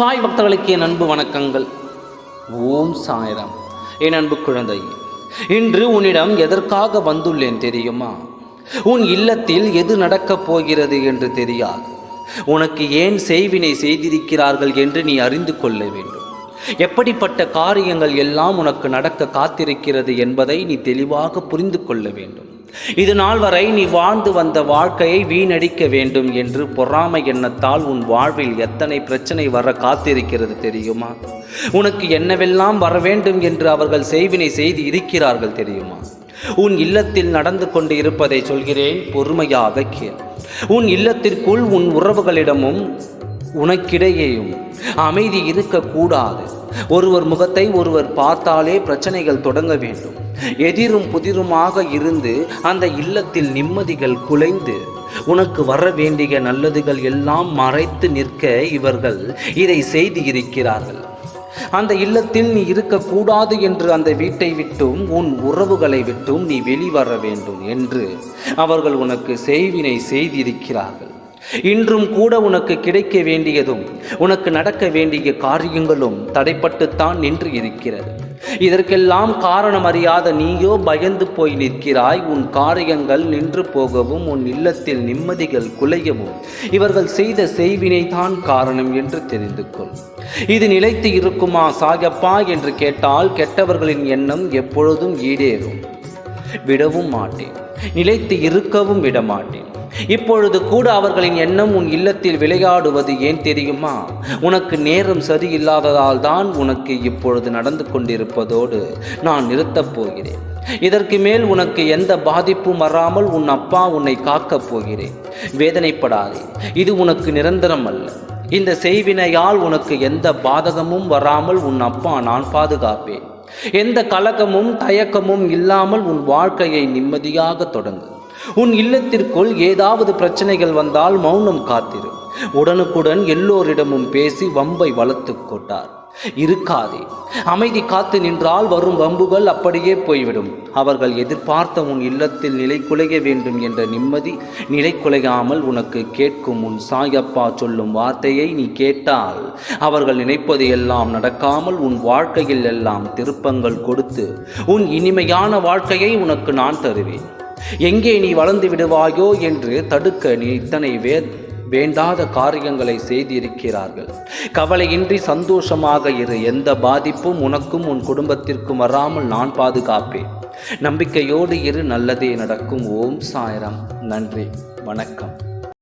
சாய் பக்தர்களுக்கு என் அன்பு வணக்கங்கள். ஓம் சாய்ராம். என் அன்பு குழந்தை இன்று உன்னிடம் எதற்காக வந்துள்ளேன் தெரியுமா? உன் இல்லத்தில் எது நடக்கப் போகிறது என்று தெரியாது. உனக்கு ஏன் செய்வினை செய்திருக்கிறார்கள் என்று நீ அறிந்து கொள்ள வேண்டும். எப்படிப்பட்ட காரியங்கள் எல்லாம் உனக்கு நடக்க காத்திருக்கிறது என்பதை நீ தெளிவாக புரிந்து கொள்ள வேண்டும். இது நாள் வரை நீ வாழ்ந்து வந்த வாழ்க்கையை வீணடிக்க வேண்டும் என்று பொறாமை எண்ணத்தால் உன் வாழ்வில் எத்தனை பிரச்சனை வர காத்திருக்கிறது தெரியுமா? உனக்கு என்னவெல்லாம் வர வேண்டும் என்று அவர்கள் செய்வினை செய்து இருக்கிறார்கள் தெரியுமா? உன் இல்லத்தில் நடந்து கொண்டு இருப்பதை சொல்கிறேன் பொறுமையாக கேள். உன் இல்லத்திற்குள் உன் உறவுகளிடமும் உனக்கிடையேயும் அமைதி இருக்கக்கூடாது. ஒருவர் முகத்தை ஒருவர் பார்த்தாலே பிரச்சனைகள் தொடங்க வேண்டும். எதிரும் புதிருமாக இருந்து அந்த இல்லத்தில் நிம்மதிகள் குலைந்து உனக்கு வர வேண்டிய நல்லதுகள் எல்லாம் மறைத்து நிற்க இவர்கள் இதை செய்து இருக்கிறார்கள். அந்த இல்லத்தில் நீ இருக்கக்கூடாது என்று அந்த வீட்டை விட்டும் உன் உறவுகளை விட்டும் நீ வெளிவர வேண்டும் என்று அவர்கள் உனக்கு செய்வினை செய்திருக்கிறார்கள். இன்றும் கூட உனக்கு கிடைக்க வேண்டியதும் உனக்கு நடக்க வேண்டிய காரியங்களும் தடைப்பட்டுத்தான் நின்று இருக்கிறது. இதற்கெல்லாம் காரணம் அறியாத நீயோ பயந்து போய் நிற்கிறாய். உன் காரியங்கள் நின்று போகவும் உன் இல்லத்தில் நிம்மதிகள் குலையவும். இவர்கள் செய்த செய்வினை தான் காரணம் என்று தெரிந்து கொள். இது நிலைத்து இருக்குமா சாயப்பா என்று கேட்டால் கெட்டவர்களின் எண்ணம் எப்பொழுதும் ஈடேறும். விடவும் மாட்டேன். நிலைத்து இருக்கவும் விடமாட்டேன். இப்பொழுது கூட அவர்களின் எண்ணம் உன் இல்லத்தில் விளையாடுவது ஏன் தெரியுமா? உனக்கு நேரம் சரியில்லாததால் தான் உனக்கு இப்பொழுது நடந்து கொண்டிருப்பதோடு நான் நிறுத்தப் போகிறேன். இதற்கு மேல் உனக்கு எந்த பாதிப்பும் வராமல் உன் அப்பா உன்னை காக்கப் போகிறேன். வேதனைப்படாதே இது உனக்கு நிரந்தரம் அல்ல. இந்த செய்வினையால் உனக்கு எந்த பாதகமும் வராமல் உன் அப்பா நான் பாதுகாப்பேன். எந்த கலக்கமும் தயக்கமும் இல்லாமல் உன் வாழ்க்கையை நிம்மதியாக தொடங்கு. உன் இல்லத்திற்குள் ஏதாவது பிரச்சனைகள் வந்தால் மௌனம் காத்திரு. உடனுக்குடன் எல்லோரிடமும் பேசி வம்பை வளர்த்து கொண்டார். இருக்காதே. அமைதி காத்து நின்றால் வரும் வம்புகள் அப்படியே போய்விடும். அவர்கள் எதிர்பார்த்த உன் இல்லத்தில் நிலை குலைய வேண்டும் என்ற நிம்மதி நிலை குலையாமல் உனக்கு கேட்கும் உன் சாயப்பா சொல்லும் வார்த்தையை நீ கேட்டால் அவர்கள் நினைப்பது எல்லாம் நடக்காமல் உன் வாழ்க்கையில் எல்லாம் திருப்பங்கள் கொடுத்து உன் இனிமையான வாழ்க்கையை உனக்கு நான் தருவேன். எங்கே நீ வளர்ந்து விடுவாயோ என்று தடுக்க நீ இத்தனை வே வேண்டாத காரியங்களை செய்திருக்கிறார்கள். கவலையின்றி சந்தோஷமாக இரு. எந்த பாதிப்பும் உனக்கும் உன் குடும்பத்திற்கும் வராமல் நான் பாதுகாப்பேன். நம்பிக்கையோடு இரு. நல்லதே நடக்கும். ஓம் சாயரம். நன்றி. வணக்கம்.